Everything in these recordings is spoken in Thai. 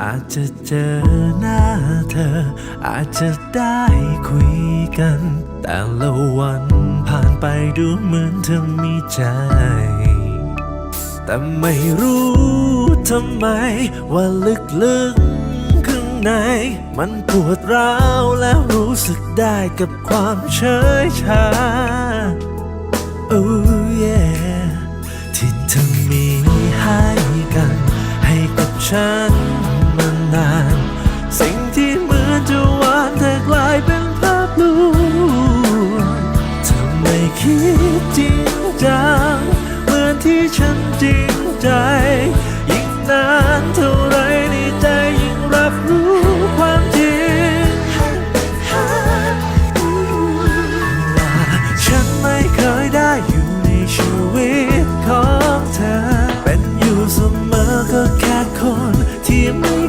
อาจจะเจอหน้าเธอ อาจจะได้คุยกัน แต่ละวันผ่านไปดูเหมือนเธอมีใจ แต่ไม่รู้ทำไม ว่าลึกๆข้างใน มันปวดร้าวแล้วรู้สึกได้กับความเฉยชา o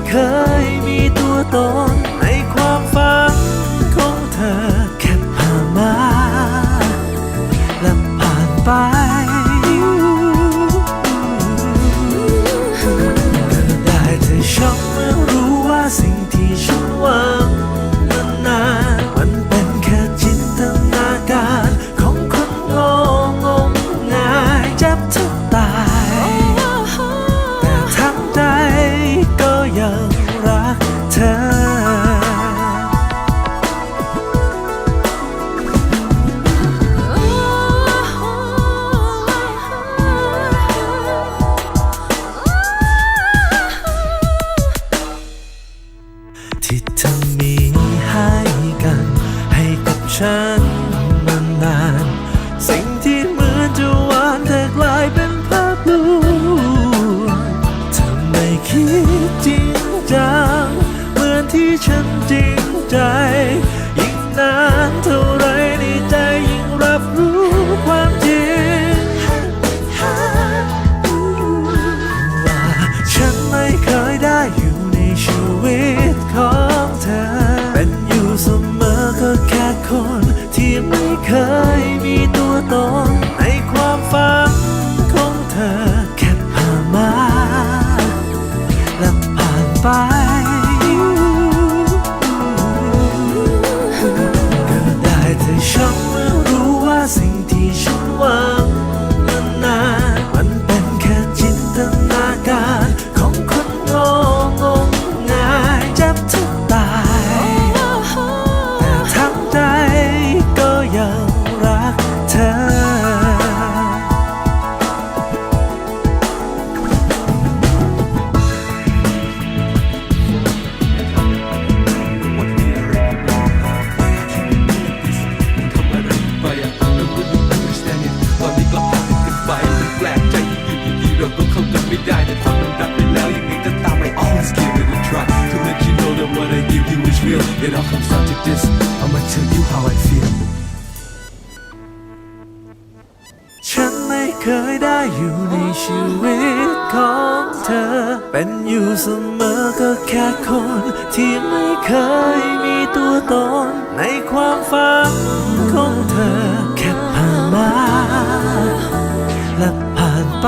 เคยมีตัวตนในความ ที่เธอมีให้กัน ให้กับฉันมานาน สิ่งที่เหมือนจะหวานแต่กลายเป็นภาพลวงเธอไม่คิดจริงจัง เหมือนที่ฉันจริงใจ ยิ่งนานเท่า เคยมีตัวตนในความฝัน comes down to this, I'ma tell you how I feel ฉันไม่เคยได้อยู่ในชีวิตของเธอ เป็นอยู่เสมอก็แค่คน ที่ไม่เคยมีตัวตน ในความฝันของเธอ แค่ผ่านมาและผ่านไป